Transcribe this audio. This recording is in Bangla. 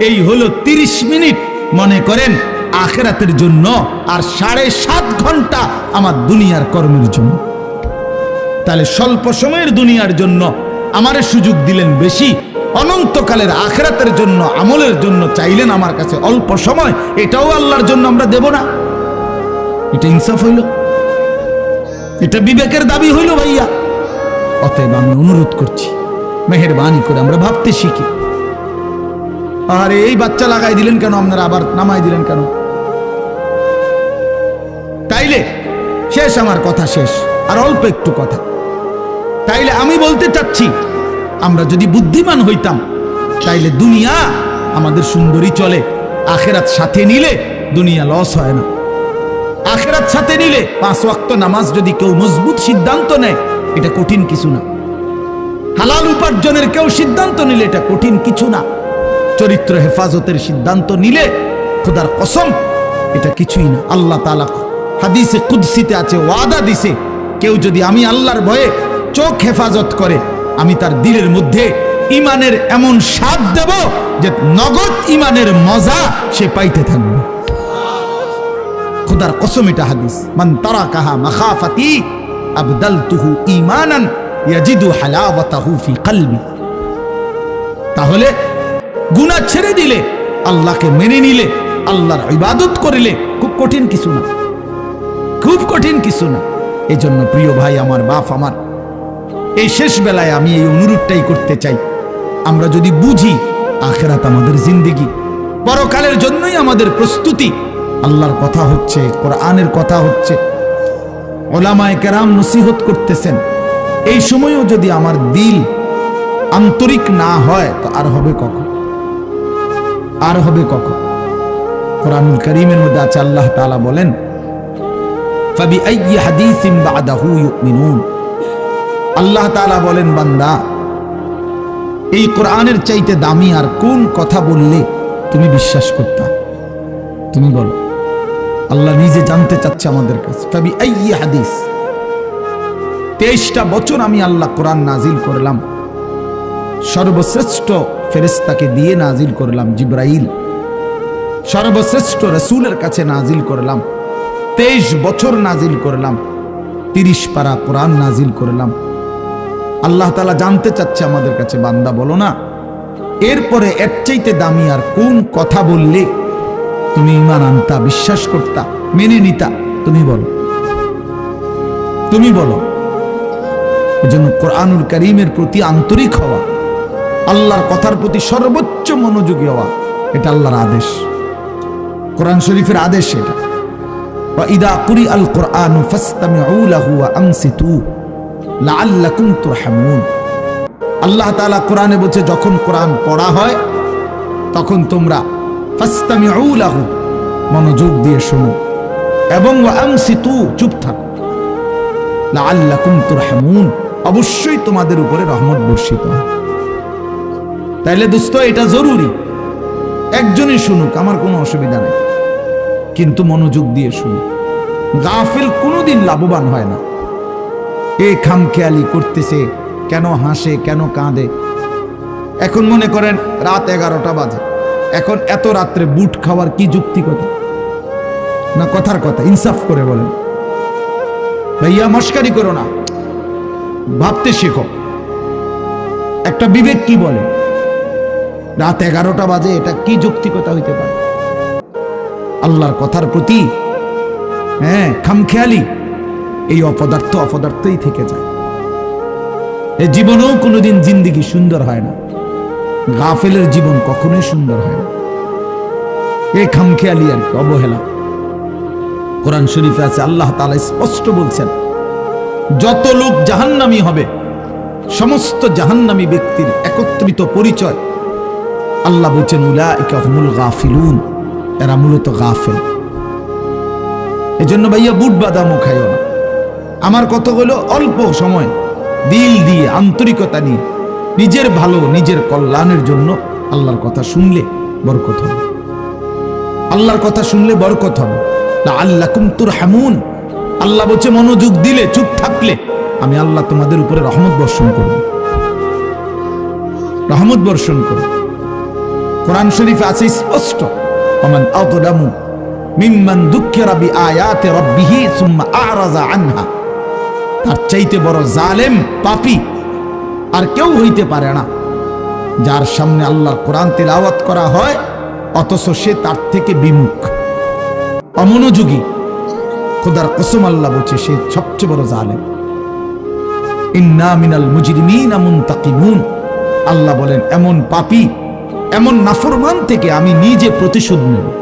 এই হলো তিরিশ মিনিট। মনে করেন, আখেরাতের জন্য আর সাড়ে সাত ঘণ্টা আমার দুনিয়ার কর্মের জন্য। তাহলে স্বল্প সময়ের দুনিয়ার জন্য আমারে সুযোগ দিলেন বেশি। অনন্তকালের আখেরাতের জন্য, আমলের জন্য চাইলেন আমার কাছে অল্প সময়। এটাও আল্লাহর জন্য আমরা দেব না। এটা ইনসাফ হইল। এটা বিবেকের দাবি হইল ভাইয়া। অতএব আমি অনুরোধ করছি, মেহরবানি করে আমরা ভাবতে শিখি। আরে, এই বাচ্চা লাগাই দিলেন কেন আপনারা? আবার নামাই দিলেন কেন? তাইলে শেষ আমার কথা, শেষ। আর অল্প একটু কথা। তাইলে আমি বলতে চাচ্ছি, আমরা যদি বুদ্ধিমান হইতাম, তাইলে দুনিয়া আমাদের সুন্দরী চলে। আখেরাত সাথে নিলে দুনিয়া লস হয় না। আখেরাত সাথে নিলে পাঁচ ওয়াক্ত নামাজ যদি কেউ মজবুত সিদ্ধান্ত নেয়, এটা কঠিন কিছু না। হালাল উপার্জনের কেউ সিদ্ধান্ত নিলে এটা কঠিন কিছু না। চরিত্র হেফাজতের সিদ্ধান্ত নিলে খোদার কসম, এটা কিছুই না। আল্লাহ তালা হাদিসে কুদ্সিতে আছে, ওয়াদা দিছে, কেউ যদি আমি আল্লাহর ভয়ে চোখ হেফাজত করে, আমি তার দিলের মধ্যে ইমানের এমন স্বাদ দেব যে নগদ ইমানের মজা সে পাইতে থাকবে। খুদার কসম এটা হাদিস। মান তারা কাহা মাখাফাতি আবদাল তুহু ইমানান ইয়াজিদু হালাওয়াতাহু ফি কলবি। তাহলে গুনাহ ছেড়ে দিলে, আল্লাহকে মেনে নিলে, আল্লাহর ইবাদত করিলে খুব কঠিন কিছু না। খুব কঠিন কিছু না। এজন্য প্রিয় ভাই আমার, বাপ আমার, এই শেষ বেলায় আমি এই অনুরোধটাই করতে চাই। আমরা যদি বুঝি, আখেরাত আমাদের জিন্দিগি। পরকালের জন্যই আমাদের প্রস্তুতি। আল্লাহর কথা হচ্ছে, কোরআনের কথা হচ্ছে। ওলামায় কেরাম নসিহত করতেছেন। এই সময়ও যদি আমার দিল আন্তরিক না হয়, তো আর হবে কখন? আর হবে কখন? কোরআনুল করিমের মধ্যে আছে আল্লাহ তাআলা বলেন আল্লাহ তাআলা বলেন, বান্দা, এই কোরআনের চাইতে দামি আর কোন কথা বললে তুমি বিশ্বাস করতা? তুমি বলো, আল্লাহ নিজে জানতে চাচ্ছে আমাদের কাছে। হাদিস। তেইশটা বছর আমি আল্লাহ কোরআন নাজিল করলাম। সর্বশ্রেষ্ঠ ফেরেস্তাকে দিয়ে নাজিল করলাম জিব্রাইল। সর্বশ্রেষ্ঠ রসুলের কাছে নাজিল করলাম। তেইশ বছর নাজিল করলাম। তিরিশ পারা কোরআন নাজিল করলাম। আল্লাহ তালা জানতে চাচ্ছে আমাদের কাছে, বান্দা বলো না, এরপরে এর চাইতে দামি আর কোন কথা বললে তুমি ইমান আনতা, বিশ্বাস করতা, মেনে নিতা, তুমি বলো। তুমি বলো। এজন্য কোরআনুল করিমের প্রতি আন্তরিক হওয়া আল্লাহর কথার প্রতি সর্বোচ্চ মনোযোগী হওয়া, এটা আল্লাহর আদেশ। কোরআন শরীফের আদেশ এটা। আল্লাহ তাআলা কোরআনে বলছে, যখন কোরআন পড়া হয়, তখন তোমরা ফাস্তামিউ লাহু মনোযোগ দিয়ে শোনো এবং ওয়া আনসিতু চুপ থাকো। লাআল্লাকুম তুরহামুন। অবশ্যই তোমাদের উপরে রহমত বর্ষিত হয় তাইলে দোস্ত, এটা জরুরি। একজনই শুনুক, আমার কোনো অসুবিধা নেই। কিন্তু মনোযোগ দিয়ে শুনুক। গাফিল কোনোদিন লাভবান হয় না। এ খামখেয়ালি করতেছে, কেন হাসে, কেন কাঁদে? এখন মনে করেন রাত এগারোটা বাজে। এখন এত রাত্রে বুট খাওয়ার কি যুক্তি যুক্তিকতা না, কথার কথা, ইনসাফ করে বলেন। ভাইয়া, মস্কারি করো না। ভাবতে শেখো। একটা বিবেক কি বলে? রাত এগারোটা বাজে, এটা কি যৌক্তিকতা হইতে পারে? আল্লাহর কথার প্রতি হ্যাঁ খামখেয়ালি, এই অপদার্থ অপদার্থই থেকে যায়। এ জীবনেও কোনোদিন জিন্দিগি সুন্দর হয় না। গাফেলের জীবন কখনোই সুন্দর হয় না। এ খামখেয়ালি আর কি অবহেলা। কোরআন শরীফে আছে, আল্লাহ তাআলা স্পষ্ট বলছেন, যত লোক জাহান্নামি হবে, সমস্ত জাহান্নামী ব্যক্তির একত্রিত পরিচয় আল্লাহ বলছেন গাফিলুন, এরা মূলত গাফেল। এজন্য ভাইয়া বুট বাদামও খাইও না। আমার কথা হলো অল্প সময়, দিল দিয়ে, আন্তরিকতা নিয়ে, নিজের ভালো, নিজের কল্যাণের জন্য আল্লাহর কথা শুনলে বরকত হবে। আল্লাহর কথা শুনলে বরকত হবে। আল্লাহ কুমতুর হামুন আল্লাহ বলছে, মনোযোগ দিলে, চুপ থাকলে আমি আল্লাহ তোমাদের উপরে রহমত বর্ষণ করব। রহমত বর্ষণ করব। কোরআন শরীফে আছে স্পষ্ট। ওমান আযলামু মিম্মান দুক্কিরা বিআয়াতি রাব্বিহি সুম্মা আ'রাযা আনহা। তার চাইতে বড় জালেম পাপী আর কেউ হইতে পারে না। যার সামনে আল্লাহর কোরআন তেলাওয়াত করা হয়, অথচ সে তার থেকে বিমুখ। অমনোযোগী। খোদার কসম আল্লাহ বলছে, সে সবচেয়ে বড় জালেম। ইন্না মিনাল মুজরিমিন মুনতাকিমুন আল্লাহ বলেন, এমন পাপী এমন নাফরমান থেকে আমি নিজে প্রতিশোধ নেব।